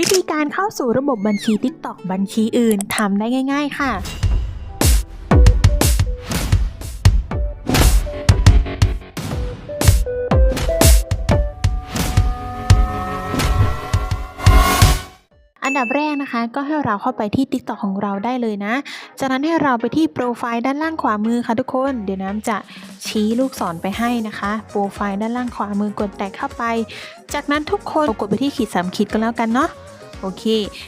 วิธีการเข้าสู่ระบบบัญชี TikTok บัญชีอื่นทำได้ง่าย ๆ ค่ะ อันดับแรกนะคะ ก็ให้เราเข้าไปที่ TikTok ของเราได้เลยนะ จากนั้นให้เราไปที่โปรไฟล์ด้านล่างขวามือค่ะทุกคน เดี๋ยวน้ำจะชี้ลูกศรไปให้นะคะ โปรไฟล์ด้านล่างขวามือกดแตะเข้าไป จากนั้นทุกคนกดไปที่ขีดสามขีดกันแล้วกันเนาะ โอเค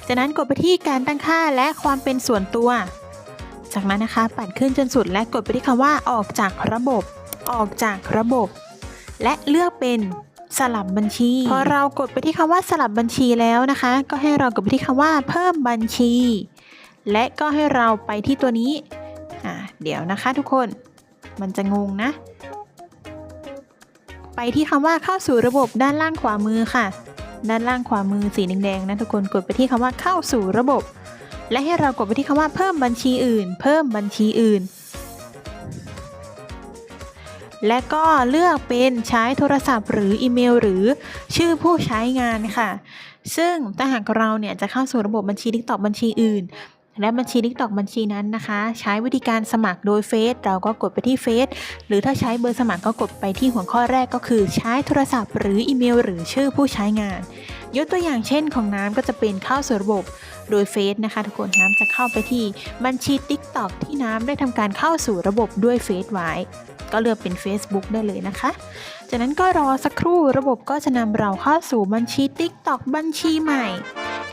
จากนั้นกดไปที่การตั้งค่าและความเป็นส่วนตัว จากนั้นนะคะ ปัดขึ้นจนสุดและกดไปที่คำว่าออกจากระบบ ออกจากระบบ และเลือกเป็นสลับบัญชี พอเรากดไปที่คำว่าสลับบัญชีแล้วนะคะ ก็ให้เรากดไปที่คำว่าเพิ่มบัญชี และก็ให้เราไปที่ตัวนี้อ่าเดี๋ยวนะคะทุกคน มันจะงงนะ ไปที่คำว่าเข้าสู่ระบบด้านล่างขวามือค่ะ ด้านล่างขวามือสีแดงๆนะทุกคนกดไปที่คำว่าเข้าสู่ระบบ และให้เรากดไปที่คำว่าเพิ่มบัญชีอื่น เพิ่มบัญชีอื่น และก็เลือกเป็นใช้โทรศัพท์ หรืออีเมล หรือชื่อผู้ใช้งานค่ะซึ่งถ้าหากเราเนี่ยจะเข้าสู่ระบบบัญชีติ๊กตอกบัญชีอื่น และบัญชี TikTok บัญชีนั้นนะคะ ใช้วิธีการสมัครโดยเฟซเราก็กดไปที่เฟซหรือถ้าใช้เบอร์สมัครก็กดไปที่หัวข้อแรกก็คือ ใช้โทรศัพท์หรืออีเมล หรือชื่อผู้ใช้งาน ยกตัวอย่างเช่นของน้ำก็จะเป็นเข้าสู่ระบบโดยเฟซนะคะ ทุกคนน้ำจะเข้าไปที่บัญชี TikTok ที่น้ำได้ทำการเข้าสู่ระบบด้วยเฟซไว้ก็เลือกเป็น Facebook ได้เลยนะคะ จากนั้นก็รอสักครู่ระบบก็จะนำเราเข้าสู่บัญชี TikTok บัญชีใหม่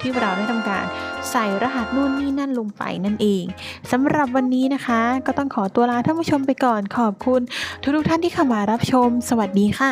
ที่เราได้ทำการใส่รหัสนู่นนี่นั่นลงไปนั่นเองสำหรับวันนี้นะคะ ก็ต้องขอตัวลาท่านผู้ชมไปก่อนขอบคุณทุกๆท่านที่เข้ามารับชม สวัสดีค่ะ